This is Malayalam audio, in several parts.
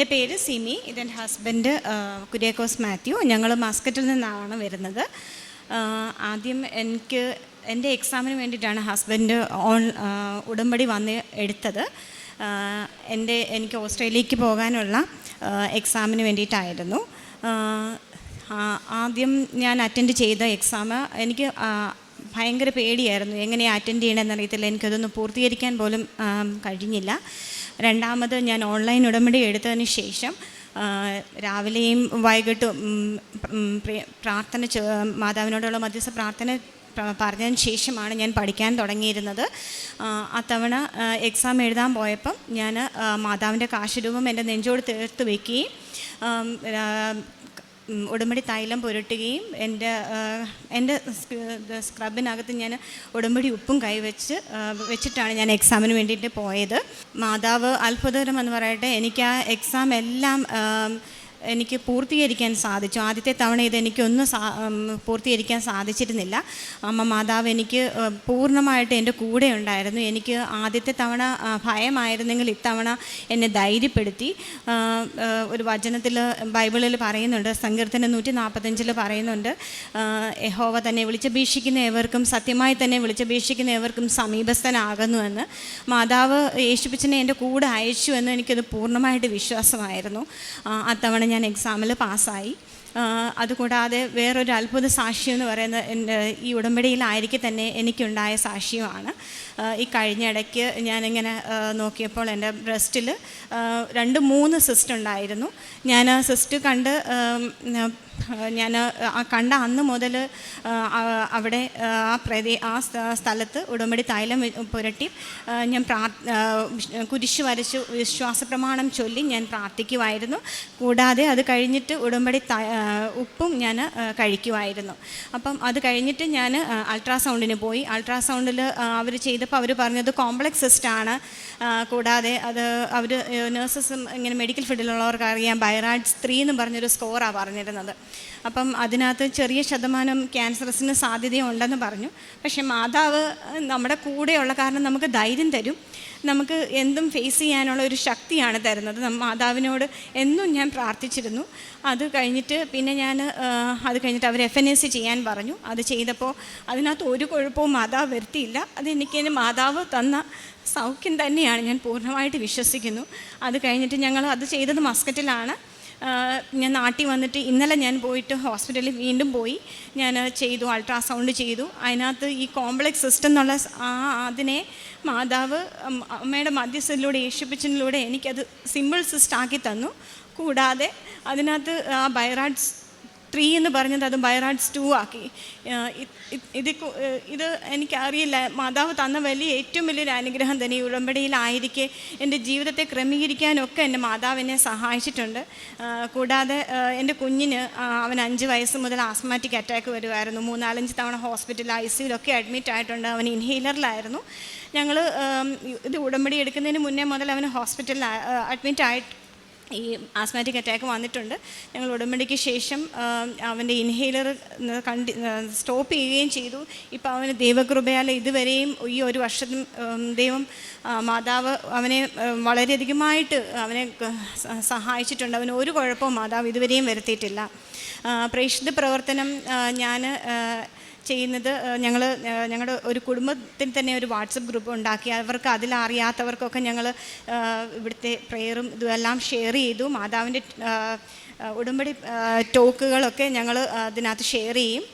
എന്റെ പേര് സിമി ഇതെന്റെ ഹസ്ബൻഡ് കുര്യാക്കോസ് മാത്യു. ഞങ്ങൾ മാസ്കറ്റിൽ നിന്നാണ് വരുന്നത്. ആദ്യം എനിക്ക് എന്റെ എക്സാമിന് വേണ്ടിയിട്ടാണ് ഹസ്ബൻഡ് ഓൺ ഉടമ്പടി വന്ന് എടുത്തത്. എന്റെ എനിക്ക് ഓസ്ട്രേലിയക്ക് പോകാനുള്ള എക്സാമിന് വേണ്ടിയിട്ടായിരുന്നു. ആദ്യം ഞാൻ അറ്റൻഡ് ചെയ്ത എക്സാം എനിക്ക് ഭയങ്കര പേടിയായിരുന്നു. എങ്ങനെയാണ് അറ്റൻഡ് ചെയ്യണമെന്നറിയത്തില്ല. എനിക്കതൊന്ന് പൂർത്തീകരിക്കാൻ പോലും കഴിഞ്ഞില്ല. രണ്ടാമത് ഞാൻ ഓൺലൈൻ ഉടമ്പടി എടുത്തതിന് ശേഷം രാവിലെയും വൈകിട്ടും പ്രാർത്ഥന മാതാവിനോടുള്ള മധ്യസ്ഥ പ്രാർത്ഥന പറഞ്ഞതിന് ശേഷമാണ് ഞാൻ പഠിക്കാൻ തുടങ്ങിയിരുന്നത്. അത്തവണ എക്സാം എഴുതാൻ പോയപ്പം ഞാൻ മാതാവിന്റെ കാശുരൂപം എന്റെ നെഞ്ചോട് തീർത്ത് വയ്ക്കുകയും ഉടമ്പടി തൈലം പുരട്ടുകയും എന്റെ എന്റെ സ്ക്ര- സ്ക്രബിനകത്ത് ഞാൻ ഉടമ്പടി ഉപ്പും കൈവച്ച് വെച്ചിട്ടാണ് ഞാൻ എക്സാമിന് വേണ്ടിയിട്ട് പോയത്. മാതാവ് അത്ഭുതകരം എന്ന് പറയട്ടെ എനിക്ക് ആ എക്സാം എല്ലാം എനിക്ക് പൂർത്തീകരിക്കാൻ സാധിച്ചു. ആദ്യത്തെ തവണ ഇത് എനിക്കൊന്നും സാ പൂർത്തീകരിക്കാൻ സാധിച്ചിരുന്നില്ല. അമ്മ മാതാവ് എനിക്ക് പൂർണമായിട്ട് എന്റെ കൂടെ ഉണ്ടായിരുന്നു. എനിക്ക് ആദ്യത്തെ തവണ ഭയമായിരുന്നെങ്കിൽ ഇത്തവണ എന്നെ ധൈര്യപ്പെടുത്തി. ഒരു വചനത്തിൽ ബൈബിളിൽ പറയുന്നുണ്ട് സങ്കീർത്തനം നൂറ്റി നാൽപ്പത്തഞ്ചിൽ പറയുന്നുണ്ട് യഹോവ തന്നെ വിളിച്ച് ഭീഷിക്കുന്ന ഏവർക്കും സത്യമായി തന്നെ വിളിച്ച് ഭീഷിക്കുന്ന ഏവർക്കും സമീപസ്ഥനാകുന്നു എന്ന്. മാതാവ് യേശുപ്പിച്ചനെ എന്റെ കൂടെ അയച്ചു എന്ന് എനിക്കത് പൂർണമായിട്ട് വിശ്വാസമായിരുന്നു. ആ, അത്തവണ ഞാൻ എക്സാമിൽ പാസ്സായി. അതുകൂടാതെ വേറൊരു അത്ഭുത സാക്ഷ്യം എന്ന് പറയുന്നത് എന്റെ ഈ ഉടമ്പടിയിലായിരിക്കെ തന്നെ എനിക്കുണ്ടായ സാക്ഷ്യമാണ്. ഈ കഴിഞ്ഞ ഇടയ്ക്ക് ഞാനിങ്ങനെ നോക്കിയപ്പോൾ എന്റെ ബ്രസ്റ്റിൽ രണ്ട് മൂന്ന് സിസ്റ്റ് ഉണ്ടായിരുന്നു. ഞാൻ ആ സിസ്റ്റ് കണ്ട് ഞാൻ കണ്ട അന്ന് മുതൽ അവിടെ ആ, പ്രതി ആ സ്ഥലത്ത് ഉടമ്പടി തൈലം പുരട്ടി ഞാൻ പ്രാർ കുരിശ് വരച്ച് വിശ്വാസ പ്രമാണം ചൊല്ലി ഞാൻ പ്രാർത്ഥിക്കുമായിരുന്നു കൂടാതെ അത് കഴിഞ്ഞിട്ട് ഉടമ്പടി ഉപ്പും ഞാൻ കഴിക്കുമായിരുന്നു അപ്പം അത് കഴിഞ്ഞിട്ട് ഞാൻ അൾട്രാസൗണ്ടിന് പോയി. അൾട്രാസൗണ്ടിൽ അവർ ചെയ്തപ്പോൾ അവർ പറഞ്ഞത് കോംപ്ലക്സ് സിസ്റ്റാണ് കൂടാതെ അത് അവർ നേഴ്സസും ഇങ്ങനെ മെഡിക്കൽ ഫീൽഡിലുള്ളവർക്ക് അറിയാം. ബൈറാഡ് സ്ത്രീ എന്ന് പറഞ്ഞൊരു സ്കോറാണ് പറഞ്ഞിരുന്നത്. അപ്പം അതിനകത്ത് ചെറിയ ശതമാനം ക്യാൻസറസിന് സാധ്യതയുണ്ടെന്ന് പറഞ്ഞു. പക്ഷേ മാതാവ് നമ്മുടെ കൂടെയുള്ള കാരണം നമുക്ക് ധൈര്യം തരും. നമുക്ക് എന്തും ഫേസ് ചെയ്യാനുള്ള ഒരു ശക്തിയാണ് തരുന്നത്. മാതാവിനോട് എന്നും ഞാൻ പ്രാർത്ഥിച്ചിരുന്നു. അത് കഴിഞ്ഞിട്ട് പിന്നെ ഞാൻ അത് കഴിഞ്ഞിട്ട് അവർ എഫ് എൻ എസ് ചെയ്യാൻ പറഞ്ഞു. അത് ചെയ്തപ്പോൾ അതിനകത്ത് ഒരു കുഴപ്പവും മാതാവ് വരുത്തിയില്ല. അതെനിക്ക് മാതാവ് തന്ന സൗഖ്യം തന്നെയാണ്. ഞാൻ പൂർണമായിട്ട് വിശ്വസിക്കുന്നു. അത് കഴിഞ്ഞിട്ട് ഞങ്ങൾ അത് ചെയ്തത് മസ്കറ്റിലാണ്. ഞാൻ നാട്ടിൽ വന്നിട്ട് ഇന്നലെ ഞാൻ പോയിട്ട് ഹോസ്പിറ്റലിൽ വീണ്ടും പോയി. ഞാൻ ചെയ്തു അൾട്രാസൗണ്ട് ചെയ്തു. അതിനകത്ത് ഈ കോംപ്ലക്സ് സിസ്റ്റം എന്നുള്ള ആ അതിനെ മാതാവ് അമ്മയുടെ മധ്യസ്ഥയിലൂടെ യേശുപ്പിച്ചതിലൂടെ എനിക്കത് സിമ്പിൾ സിസ്റ്റാക്കി തന്നു. കൂടാതെ അതിനകത്ത് ആ ബൈറാഡ്സ് ത്രീ എന്ന് പറഞ്ഞത് അത് ബൈറാഡ്സ് ടു ആക്കി. ഇത് ഇത് എനിക്കറിയില്ല. മാതാവ് തന്ന വലിയ ഏറ്റവും വലിയൊരു അനുഗ്രഹം തന്നെ ഈ ഉടമ്പടിയിലായിരിക്കെ എന്റെ ജീവിതത്തെ ക്രമീകരിക്കാനൊക്കെ എന്റെ മാതാവ് എന്നെ സഹായിച്ചിട്ടുണ്ട്. കൂടാതെ എന്റെ കുഞ്ഞിന് അവൻ അഞ്ച് വയസ്സ് മുതൽ ആസ്മാറ്റിക് അറ്റാക്ക് വരുമായിരുന്നു മൂന്നാലഞ്ച് തവണ ഹോസ്പിറ്റൽ ഐ സിയിലൊക്കെ അഡ്മിറ്റ് ആയിട്ടുണ്ട്. അവൻ ഇൻഹീലറിലായിരുന്നു ഞങ്ങൾ ഇത് ഉടമ്പടി എടുക്കുന്നതിന് മുന്നേ മുതൽ അവന് ഹോസ്പിറ്റലിൽ അഡ്മിറ്റ് ആയിട്ട് ഈ ആസ്മാറ്റിക് അറ്റാക്ക് വന്നിട്ടുണ്ട്. ഞങ്ങൾ ഉടമ്പടിക്ക് ശേഷം അവന്റെ ഇൻഹേലർ കണ്ടി സ്റ്റോപ്പ് ചെയ്യുകയും ചെയ്തു. ഇപ്പോൾ അവന് ദൈവകൃപയാൽ ഇതുവരെയും ഈ ഒരു വർഷത്തും ദൈവം മാതാവ് അവനെ വളരെയധികമായിട്ട് അവനെ സഹായിച്ചിട്ടുണ്ട്. അവന് ഒരു കുഴപ്പവും മാതാവ് ഇതുവരെയും വരുത്തിയിട്ടില്ല. പ്രേക്ഷിത പ്രവർത്തനം ഞാൻ ചെയ്യുന്നത് ഞങ്ങൾ ഞങ്ങളുടെ ഒരു കുടുംബത്തിൽ തന്നെ ഒരു വാട്സപ്പ് ഗ്രൂപ്പ് ഉണ്ടാക്കി. അവർക്ക് അതിലറിയാത്തവർക്കൊക്കെ ഞങ്ങൾ ഇവിടുത്തെ പ്രെയറും ഇതുമെല്ലാം ഷെയർ ചെയ്തു. മാതാവിന്റെ ഉടമ്പടി ടോക്കുകളൊക്കെ ഞങ്ങൾ അതിനകത്ത് ഷെയർ ചെയ്യും.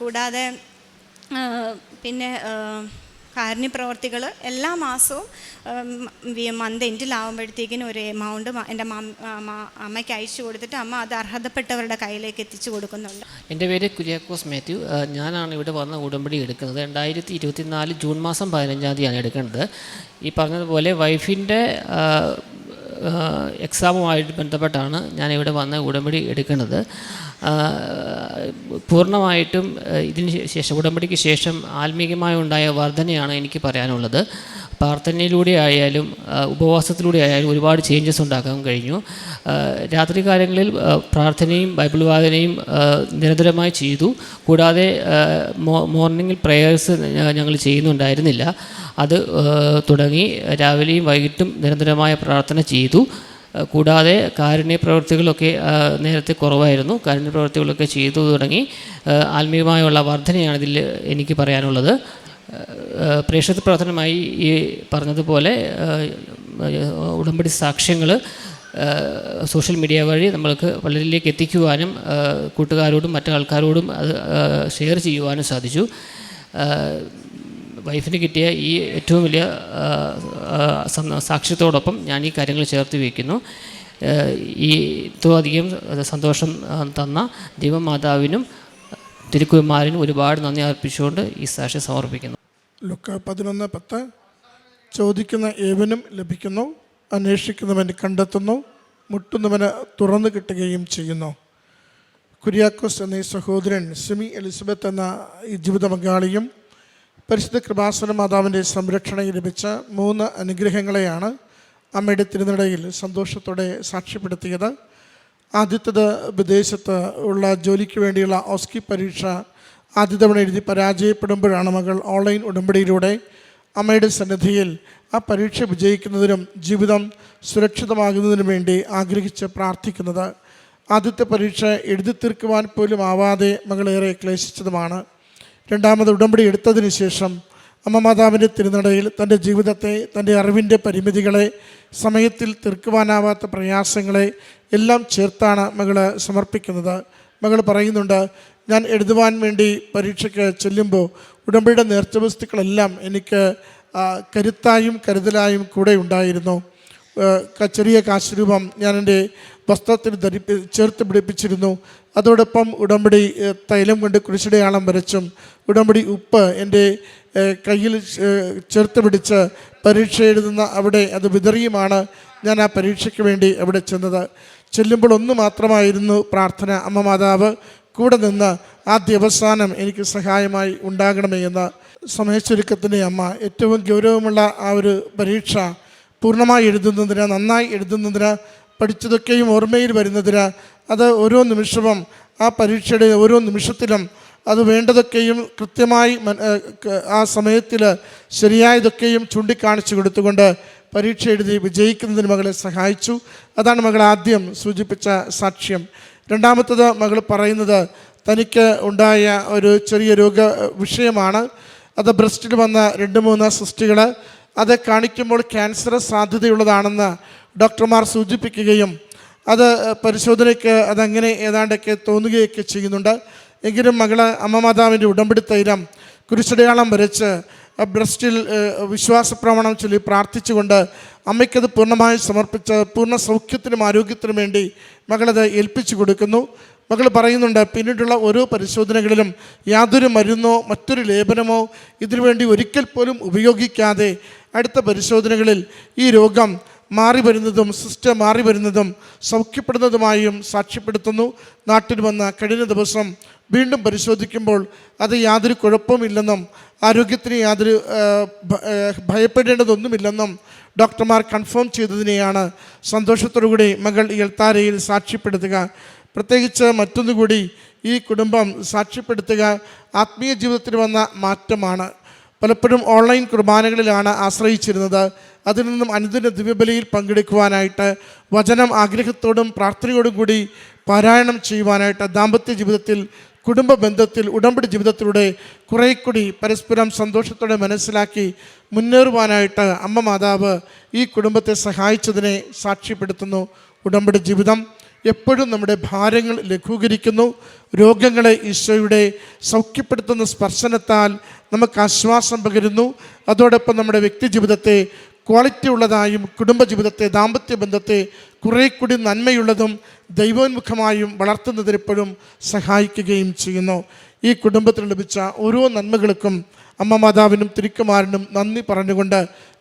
കൂടാതെ പിന്നെ കാരുണ്യ പ്രവർത്തികൾ എല്ലാ മാസവും മന്ത് എൻഡിലാവുമ്പോഴത്തേക്കിനും ഒരു എമൗണ്ട് എന്റെ അമ്മയ്ക്ക് അയച്ചു കൊടുത്തിട്ട് അമ്മ അത് അർഹതപ്പെട്ടവരുടെ കയ്യിലേക്ക് എത്തിച്ചു കൊടുക്കുന്നുണ്ട്. എന്റെ പേര് കുര്യാക്കോസ് മാത്യു. ഞാനാണ് ഇവിടെ വന്ന ഉടമ്പടി എടുക്കുന്നത്. രണ്ടായിരത്തി ഇരുപത്തിനാല് ജൂൺ മാസം പതിനഞ്ചാം തീയതിയാണ് എടുക്കുന്നത്. ഈ പറഞ്ഞതുപോലെ വൈഫിന്റെ എക്സാമുമായിട്ട് ബന്ധപ്പെട്ടാണ് ഞാനിവിടെ വന്ന് ഉടമ്പടി എടുക്കുന്നത്. പൂർണമായിട്ടും ഇതിന് ശേഷം ഉടമ്പടിക്ക് ശേഷം ആത്മീയമായി ഉണ്ടായ വർധനയാണ് എനിക്ക് പറയാനുള്ളത്. പ്രാർത്ഥനയിലൂടെ ആയാലും ഉപവാസത്തിലൂടെ ആയാലും ഒരുപാട് ചേഞ്ചസ് ഉണ്ടാക്കാൻ കഴിഞ്ഞു. രാത്രി കാലങ്ങളിൽ പ്രാർത്ഥനയും ബൈബിൾ വായനയും നിരന്തരമായി ചെയ്തു. കൂടാതെ മോർണിംഗിൽ പ്രേയേഴ്സ് ഞങ്ങൾ ചെയ്യുന്നുണ്ടായിരുന്നില്ല. അത് തുടങ്ങി രാവിലെയും വൈകിട്ടും നിരന്തരമായ പ്രാർത്ഥന ചെയ്തു. കൂടാതെ കാരുണ്യ പ്രവൃത്തികളൊക്കെ നേരത്തെ കുറവായിരുന്നു. കാരുണ്യ പ്രവൃത്തികളൊക്കെ ചെയ്തു തുടങ്ങി. ആത്മീയമായുള്ള വർധനയാണ് ഇതിൽ എനിക്ക് പറയാനുള്ളത്. പ്രേക്ഷക പ്രവർത്തനമായി ഈ പറഞ്ഞതുപോലെ ഉടമ്പടി സാക്ഷ്യങ്ങൾ സോഷ്യൽ മീഡിയ വഴി നമ്മൾക്ക് പലരിലേക്ക് എത്തിക്കുവാനും കൂട്ടുകാരോടും മറ്റു ആൾക്കാരോടും അത് ഷെയർ ചെയ്യുവാനും സാധിച്ചു. വൈഫിന് കിട്ടിയ ഈ ഏറ്റവും വലിയ സാക്ഷ്യത്തോടൊപ്പം ഞാൻ ഈ കാര്യങ്ങൾ ചേർത്ത് വയ്ക്കുന്നു. ഈ ഏറ്റവും അധികം സന്തോഷം തന്ന ദൈവമാതാവിനും തിരുക്കുമാരനും ഒരുപാട് നന്ദി അർപ്പിച്ചുകൊണ്ട് ഈ സാക്ഷ്യം സമർപ്പിക്കുന്നു. ലുക്ക പതിനൊന്ന് പത്ത്. ചോദിക്കുന്ന ഏവനും ലഭിക്കുന്നു അന്വേഷിക്കുന്നവൻ കണ്ടെത്തുന്നു മുട്ടുന്നവന് തുറന്നു കിട്ടുകയും ചെയ്യുന്നു. കുര്യാക്കോസ് എന്ന സഹോദരൻ സിമി എലിസബത്ത് എന്ന ഈ ജീവിത പങ്കാളിയും പരിശുദ്ധ കൃപാസന മാതാവിന്റെ സംരക്ഷണയിൽ ലഭിച്ച മൂന്ന് അനുഗ്രഹങ്ങളെയാണ് അമ്മയുടെ തിരുനടയിൽ സന്തോഷത്തോടെ സാക്ഷ്യപ്പെടുത്തിയത്. ആദ്യത്തത് വിദേശത്ത് ഉള്ള ജോലിക്ക് വേണ്ടിയുള്ള ഓസ്കി പരീക്ഷ ആദ്യ തവണ എഴുതി പരാജയപ്പെടുമ്പോഴാണ് മകൾ ഓൺലൈൻ ഉടമ്പടിയിലൂടെ അമ്മയുടെ സന്നിധിയിൽ ആ പരീക്ഷ വിജയിക്കുന്നതിനും ജീവിതം സുരക്ഷിതമാകുന്നതിനും വേണ്ടി ആഗ്രഹിച്ച് പ്രാർത്ഥിക്കുന്നത്. ആദ്യത്തെ പരീക്ഷ എഴുതി തീർക്കുവാൻ പോലും ആവാതെ മകളേറെ ക്ലേശിച്ചതുമാണ്. രണ്ടാമത് ഉടമ്പടി എടുത്തതിന് ശേഷം അമ്മ മാതാവിന്റെ തിരുനടയിൽ തന്റെ ജീവിതത്തെ തന്റെ അറിവിന്റെ പരിമിതികളെ സമയത്തിൽ തീർക്കുവാനാവാത്ത പ്രയാസങ്ങളെ എല്ലാം ചേർത്താണ് മകൾ സമർപ്പിക്കുന്നത്. മകൾ പറയുന്നുണ്ട് ഞാൻ എഴുതുവാൻ വേണ്ടി പരീക്ഷയ്ക്ക് ചെല്ലുമ്പോൾ ഉടമ്പടിയുടെ നേർച്ചവസ്തുക്കളെല്ലാം എനിക്ക് കരുത്തായും കരുതലായും കൂടെ ഉണ്ടായിരുന്നു. ചെറിയ കാശ് രൂപം ഞാൻ എന്റെ വസ്ത്രത്തിൽ ധരിപ്പി ചേർത്ത് പിടിപ്പിച്ചിരുന്നു. അതോടൊപ്പം ഉടമ്പടി തൈലം കൊണ്ട് കുരിശടയാളം വരച്ചും ഉടമ്പടി ഉപ്പ് എന്റെ കയ്യിൽ ചേർത്ത് പിടിച്ച് പരീക്ഷ എഴുതുന്ന അവിടെ അത് വിതറിയുമാണ്. ഞാൻ ആ പരീക്ഷയ്ക്ക് വേണ്ടി അവിടെ ചെന്നത്. ചെല്ലുമ്പോൾ ഒന്ന് മാത്രമായിരുന്നു പ്രാർത്ഥന. അമ്മ മാതാവ് കൂടെ നിന്ന് ആദ്യ അവസാനം എനിക്ക് സഹായമായി ഉണ്ടാകണമേ എന്ന്. സമയച്ചുരുക്കത്തിന്റെ അമ്മ ഏറ്റവും ഗൗരവമുള്ള ആ ഒരു പരീക്ഷ പൂർണമായി എഴുതുന്നതിന് നന്നായി എഴുതുന്നതിന് പഠിച്ചതൊക്കെയും ഓർമ്മയിൽ വരുന്നതിന് അത് ഓരോ നിമിഷവും ആ പരീക്ഷയുടെ ഓരോ നിമിഷത്തിലും അത് വേണ്ടതൊക്കെയും കൃത്യമായി ആ സമയത്തിൽ ശരിയായതൊക്കെയും ചൂണ്ടിക്കാണിച്ചു കൊടുത്തുകൊണ്ട് പരീക്ഷ എഴുതി വിജയിക്കുന്നതിന് മകളെ സഹായിച്ചു. അതാണ് മകൾ ആദ്യം സൂചിപ്പിച്ച സാക്ഷ്യം. രണ്ടാമത്തത് മകൾ പറയുന്നത് തനിക്ക് ഉണ്ടായ ഒരു ചെറിയ രോഗ വിഷയമാണ്. അത് ബ്രസ്റ്റിൽ വന്ന രണ്ട് മൂന്ന് സിസ്റ്റുകൾ അത് കാണിക്കുമ്പോൾ ക്യാൻസർ സാധ്യതയുള്ളതാണെന്ന് ഡോക്ടർമാർ സൂചിപ്പിക്കുകയും അത് പരിശോധനയ്ക്ക് അതങ്ങനെ ഏതാണ്ടൊക്കെ തോന്നുകയൊക്കെ ചെയ്യുന്നുണ്ട്. എങ്കിലും മകൾ അമ്മ മാതാവിന്റെ ഉടമ്പടി തൈലം കുരിശടയാളം വരച്ച് ബ്രസ്റ്റിൽ വിശ്വാസപ്രവണം ചൊല്ലി പ്രാർത്ഥിച്ചുകൊണ്ട് അമ്മയ്ക്കത് പൂർണമായി സമർപ്പിച്ച് പൂർണ സൗഖ്യത്തിനും ആരോഗ്യത്തിനും വേണ്ടി മകളത് ഏൽപ്പിച്ചു കൊടുക്കുന്നു. മകൾ പറയുന്നുണ്ട് പിന്നീടുള്ള ഓരോ പരിശോധനകളിലും യാതൊരു മരുന്നോ മറ്റൊരു ലേപനമോ ഇതിനുവേണ്ടി ഒരിക്കൽ പോലും ഉപയോഗിക്കാതെ അടുത്ത പരിശോധനകളിൽ ഈ രോഗം മാറി വരുന്നതും സിസ്റ്റം മാറി വരുന്നതും സൗഖ്യപ്പെടുന്നതുമായും സാക്ഷ്യപ്പെടുത്തുന്നു. നാട്ടിൽ വന്ന കഴിഞ്ഞ ദിവസം വീണ്ടും പരിശോധിക്കുമ്പോൾ അത് യാതൊരു കുഴപ്പമില്ലെന്നും ആരോഗ്യത്തിന് യാതൊരു ഭയപ്പെടേണ്ടതൊന്നുമില്ലെന്നും ഡോക്ടർമാർ കൺഫേം ചെയ്തതിനെയാണ് സന്തോഷത്തോടുകൂടി മകൾ എൽത്താരയിൽ സാക്ഷ്യപ്പെടുത്തുക. പ്രത്യേകിച്ച് മറ്റൊന്നുകൂടി ഈ കുടുംബം സാക്ഷ്യപ്പെടുത്തുക ആത്മീയ ജീവിതത്തിൽ വന്ന മാറ്റമാണ്. പലപ്പോഴും ഓൺലൈൻ കുർബാനകളിലാണ് ആശ്രയിച്ചിരുന്നത്. അതിൽ നിന്നും അനുദിന ദിവ്യബലിയിൽ പങ്കെടുക്കുവാനായിട്ട് വചനം ആഗ്രഹത്തോടും പ്രാർത്ഥനയോടും കൂടി പാരായണം ചെയ്യുവാനായിട്ട് ദാമ്പത്യ ജീവിതത്തിൽ കുടുംബ ബന്ധത്തിൽ ഉടമ്പടി ജീവിതത്തിലൂടെ കുറേ കൂടി പരസ്പരം സന്തോഷത്തോടെ മനസ്സിലാക്കി മുന്നേറുവാനായിട്ട് അമ്മ മാതാവ് ഈ കുടുംബത്തെ സഹായിച്ചതിനെ സാക്ഷ്യപ്പെടുത്തുന്നു. ഉടമ്പടി ജീവിതം എപ്പോഴും നമ്മുടെ ഭാരങ്ങൾ ലഘൂകരിക്കുന്നു. രോഗങ്ങളെ ഈശോയുടെ സൗഖ്യപ്പെടുത്തുന്ന സ്പർശനത്താൽ നമുക്ക് ആശ്വാസം പകരുന്നു. അതോടൊപ്പം നമ്മുടെ വ്യക്തി ജീവിതത്തെ ക്വാളിറ്റി ഉള്ളതായും കുടുംബജീവിതത്തെ ദാമ്പത്യ ബന്ധത്തെ കുറേ കൂടി നന്മയുള്ളതും ദൈവോന്മുഖമായും വളർത്തുന്നതിനെപ്പോഴും സഹായിക്കുകയും ചെയ്യുന്നു. ഈ കുടുംബത്തിൽ ലഭിച്ച ഓരോ നന്മകൾക്കും അമ്മ മാതാവിനും തിരുക്കുമാരനും നന്ദി പറഞ്ഞുകൊണ്ട്